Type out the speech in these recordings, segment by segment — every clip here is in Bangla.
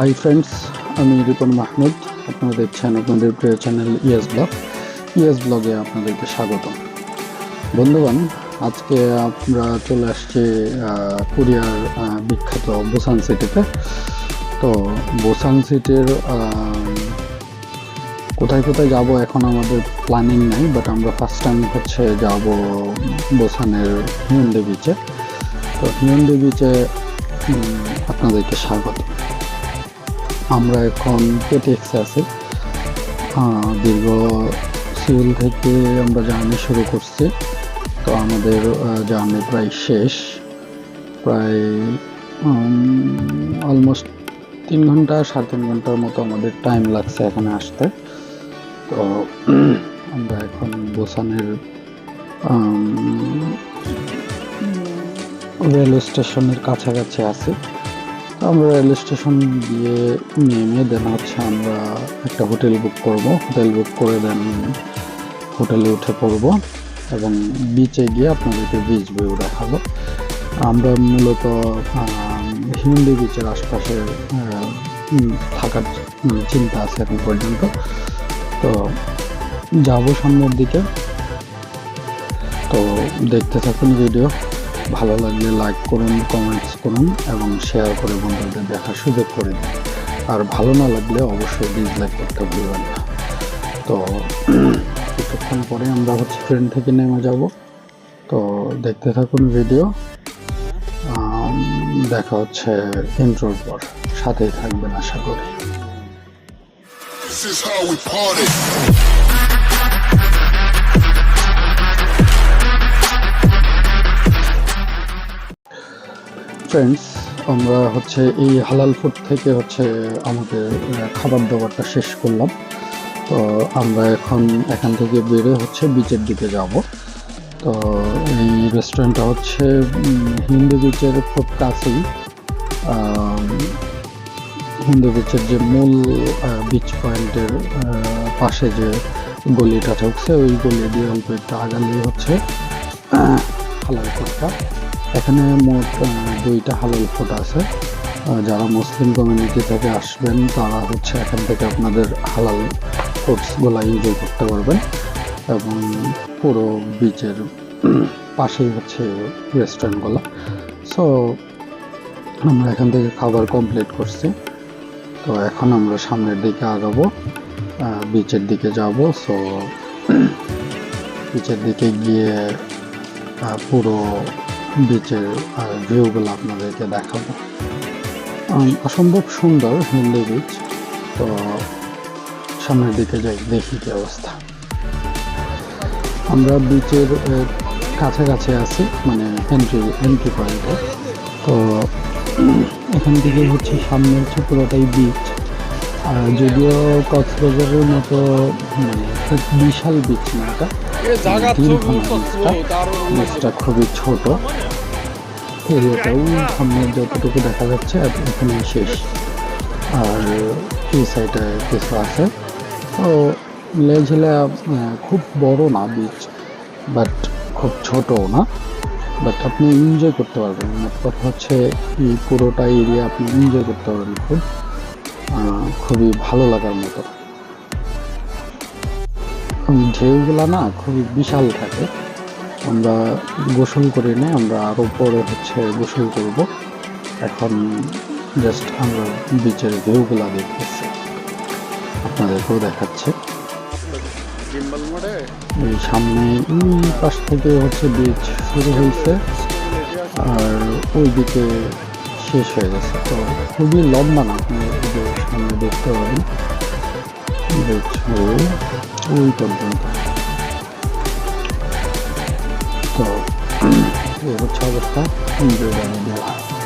হাই ফ্রেন্ডস আমি রিপন মাহমুদ আপনারা দেখছেন আপনাদের প্রিয় চ্যানেল ইয়েস ব্লগ ইয়েস ব্লগে আপনাদেরকে স্বাগত বন্ধুগণ, আজকে আমরা চলে আসছি কোরিয়ার বিখ্যাত বুসান সিটিতে তো। বুসান সিটির কোথায় কোথায় যাব এখন আমাদের প্ল্যানিং নেই বাট আমরা ফার্স্ট টাইম হচ্ছে যাব বুসানের হিউন্ডে বিচে তো হিউন্ডে বিচে আপনাদেরকে স্বাগত। আমরা এখন কেটিএক্সে আছি। দীর্ঘ সিউল থেকে আমরা জার্নি শুরু করছি। তো আমাদের জার্নি প্রায় শেষ। প্রায় অলমোস্ট তিন ঘণ্টা, সাড়ে তিন ঘণ্টার মতো আমাদের টাইম লাগছে এখানে আসতে। তো, আমরা এখন বোসানের রেলওয়ে স্টেশনের কাছাকাছি আছি। আমরা রেল স্টেশন দিয়ে নেমে দেন হচ্ছে আমরা একটা হোটেল বুক করব। হোটেল বুক করে দেন হোটেলে উঠে পড়ব এবং বিচে গিয়ে আপনাদেরকে বিচ ভিউ দেখাবো। আমরা মূলত হিন্দি বিচের আশপাশে থাকার চিন্তা আছে এখন পর্যন্ত। তো যাব সামনের দিকে। তো দেখতে থাকুন ভিডিও ভালো লাগলে লাইক করুন কমেন্টস করুন এবং শেয়ার করে বন্ধুদের দেখার সুযোগ করে দিন। আর ভালো না লাগলে অবশ্যই ডিসলাইক করতে ভুলবেন না। তো, কিছুক্ষণ পরে আমরা হচ্ছে ট্রেন থেকে নেমে যাব। তো, দেখতে থাকুন ভিডিও দেখা হচ্ছে ইন্ট্রোর পর। সাথেই থাকবেন আশা করি। This is how we party. Friends আমরা হচ্ছে এই হালাল ফুড থেকে হচ্ছে আমাদের খাবার দাবারটা শেষ করলাম। তো আমরা এখন এখান থেকে বেরো হচ্ছে বিচের দিকে যাব। তো এই রেস্টুরেন্টটা হচ্ছে হিন্দু বিচের খুব কাছেই। হিন্দু বিচের যে মূল বিচ পয়েন্টের পাশে যে গলিটা ঢুকছে ওই গলি দিয়ে অল্প একটু আগালেই হচ্ছে হালাল ফুডটা এখানে মোট দুইটা হালাল ফুড আছে। যারা মুসলিম কমিউনিটি থেকে আসবেন, তারা হচ্ছে এখান থেকে আপনাদের হালাল ফুডসগুলো এনজয় করতে পারবেন। এবং পুরো বিচের পাশেই হচ্ছে রেস্টুরেন্টগুলো সো আমরা এখান থেকে খাবার কমপ্লিট করছি। তো এখন আমরা সামনের দিকে আগাবো। বিচের দিকে যাব। সো বিচের দিকে গিয়ে পুরো বিচের ভিউগুলো আপনাদেরকে দেখাবো। অসম্ভব সুন্দর হিন্দি বিচ তো সামনের দিকে যাই, দেখি কি অবস্থা। আমরা বিচের কাছাকাছি আছি মানে এন্ট্রি এন্ট্রি পয়েন্টে তো এখান থেকে হচ্ছে সামনে হচ্ছে পুরোটাই বিচ আর যদিও কক্সবাজারের মতো মানে খুব বিশাল বিচ না এটা দীর্ঘ না বিচটা বিচটা খুবই ছোট। এরিয়াটাও সামনে যতটুকু দেখা যাচ্ছে এখানে শেষ। আর এই সাইডে কিছু আছে। তো লেঝিলা খুব বড় না বিচ বাট খুব ছোটও না। বাট আপনি এনজয় করতে পারবেন। মোট কথা হচ্ছে এই পুরোটা এরিয়া আপনি এনজয় করতে পারবেন খুব। খুবই ভালো লাগার মতো। উম, ঢেউগুলা না খুবই বিশাল থাকে। আমরা গোসল করি না আমরা আরও পরে হচ্ছে গোসল করব। এখন জাস্ট আমরা বিচের ভিউগুলা দেখতেছি। আপনাদেরকেও দেখাচ্ছে। এই সামনে পাশ থেকে হচ্ছে বীজ শুরু হয়েছে। আর ওই দিকে শেষ হয়ে গেছে। তো খুবই লম্বা না আপনি এই যে সামনে দেখতে পাবেন বিচ হয়ে ওই পর্যন্ত তো এই হচ্ছে অবস্থা এনজয় দেওয়া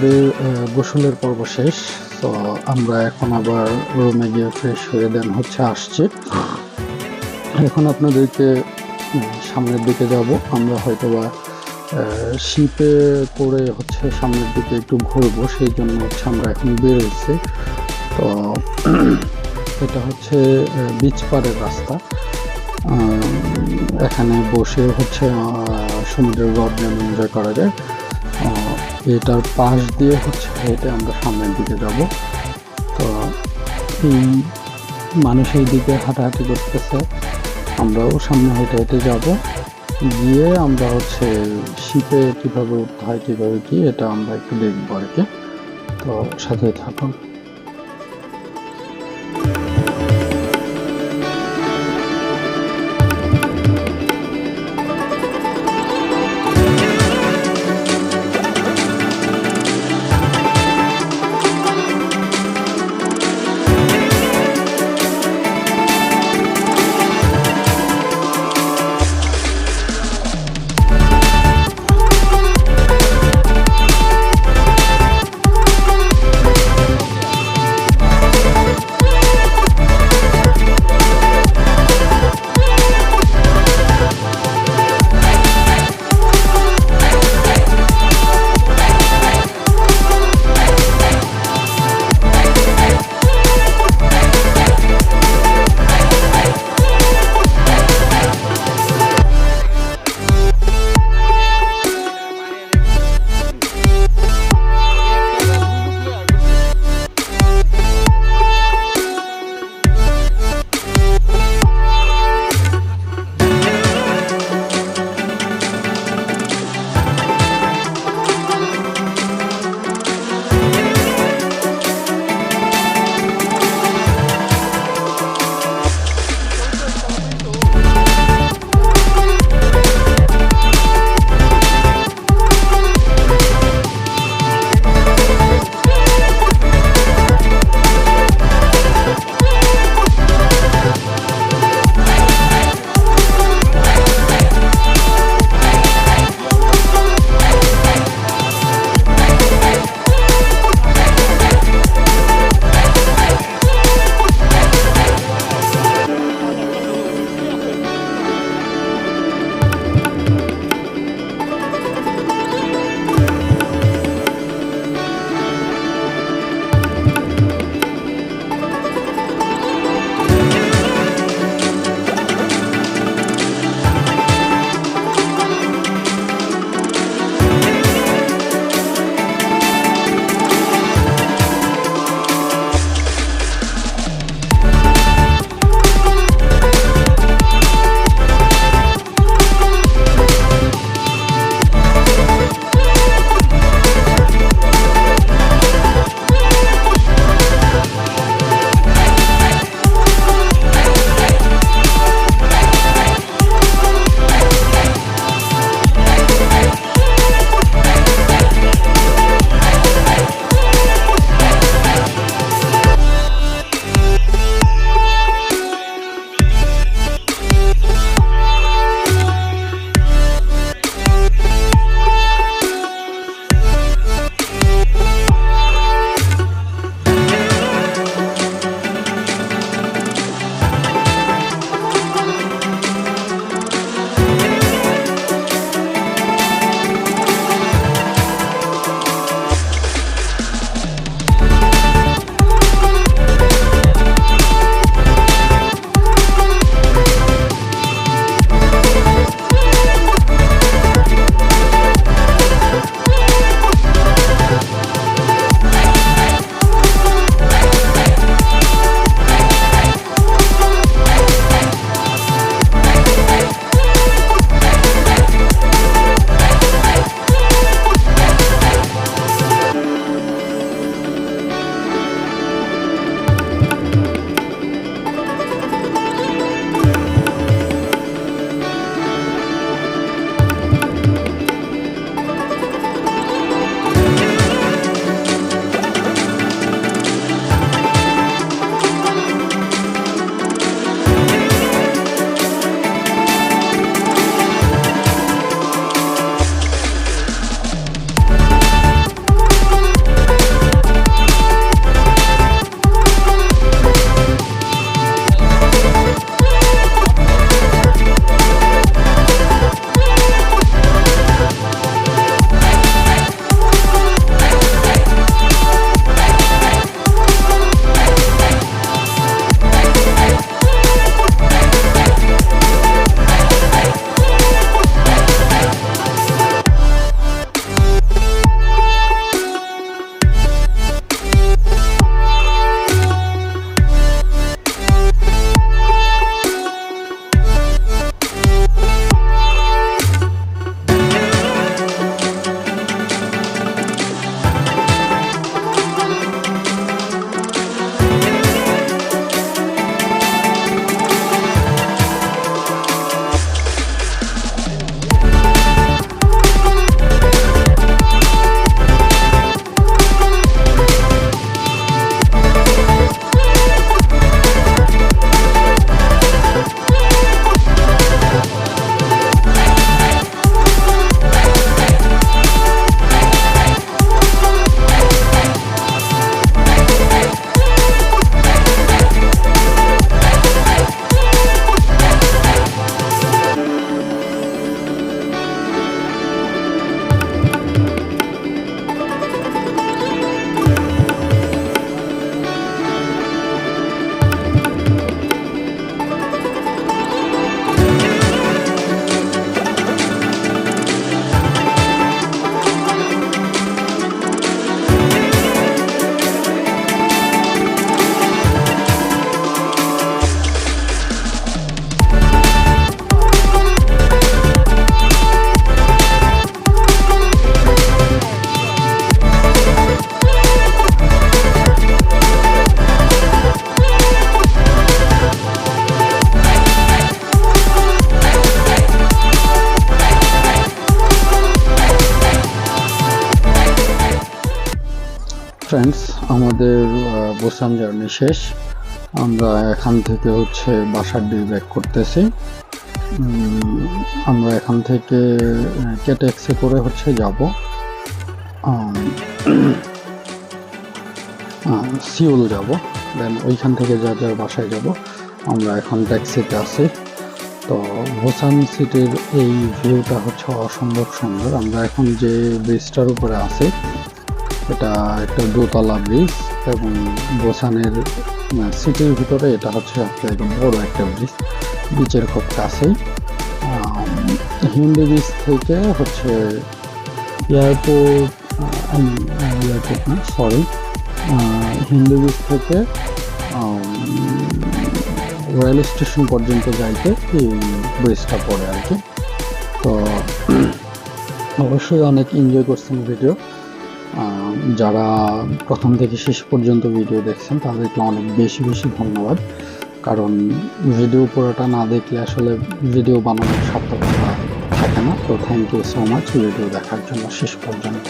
আমাদের গোসলের পর্ব শেষ, তো আমরা এখন আবার রুমে গিয়ে ফ্রেশ হয়ে দেন হচ্ছে আসছে। এখন আপনাদেরকে সামনের দিকে যাব। আমরা হয়তোবা শিপে করে হচ্ছে সামনের দিকে একটু ঘুরবো, সেই জন্য হচ্ছে আমরা এখন বের হয়েছি তো এটা হচ্ছে বিচ পাড়ের রাস্তা। এখানে বসে হচ্ছে সমুদ্রের যেমন এনজয় করা যায়। এটার পাশ দিয়ে হচ্ছে হেঁটে আমরা সামনের দিকে যাব। তো এই মানুষ এই দিকে হাঁটাহাঁটি করতেছে। আমরাও সামনে হেঁটে হেঁটে যাব। গিয়ে আমরা হচ্ছে শীতে কীভাবে উঠতে হয়, কীভাবে কি, এটা আমরা একটু দেখব আর কি। তো সাথে থাকুন। ফ্রেন্ডস আমাদের বোসান জার্নি শেষ। আমরা এখান থেকে হচ্ছে বাসার ডিল ব্যাক করতেছি। আমরা এখান থেকে কে ট্যাক্সি করে হচ্ছে যাব। সিউল যাব। দেন ওইখান থেকে যা যা বাসায় যাব। আমরা এখন ট্যাক্সিতে আছি। তো ভোসান সিটির এই ভিউটা হচ্ছে অসম্ভব সুন্দর। আমরা এখন যে ব্রিজটার উপরে আছি এটা একটা দোতলা ব্রিজ এবং বোসানের সিটির ভিতরে এটা হচ্ছে একদম বড় একটা ব্রিজ বিচের খুব কাছেই হিন্দি ব্রিজ থেকে হচ্ছে এয়ারপোর্ট এয়ারপোর্ট না সরি হিন্দি ব্রিজ থেকে রেল স্টেশন পর্যন্ত যাইতে এই ব্রিজটা পড়ে আর কি। তো, অবশ্যই অনেক এনজয় করছেন ভিডিও যারা প্রথম থেকে শেষ পর্যন্ত ভিডিও দেখছেন, তাদেরকে অনেক বেশি বেশি ধন্যবাদ। কারণ ভিডিও পুরোটা না দেখলে আসলে ভিডিও বানানোর সার্থকতা থাকে না। তো thank you so much video দেখার জন্য শেষ পর্যন্ত।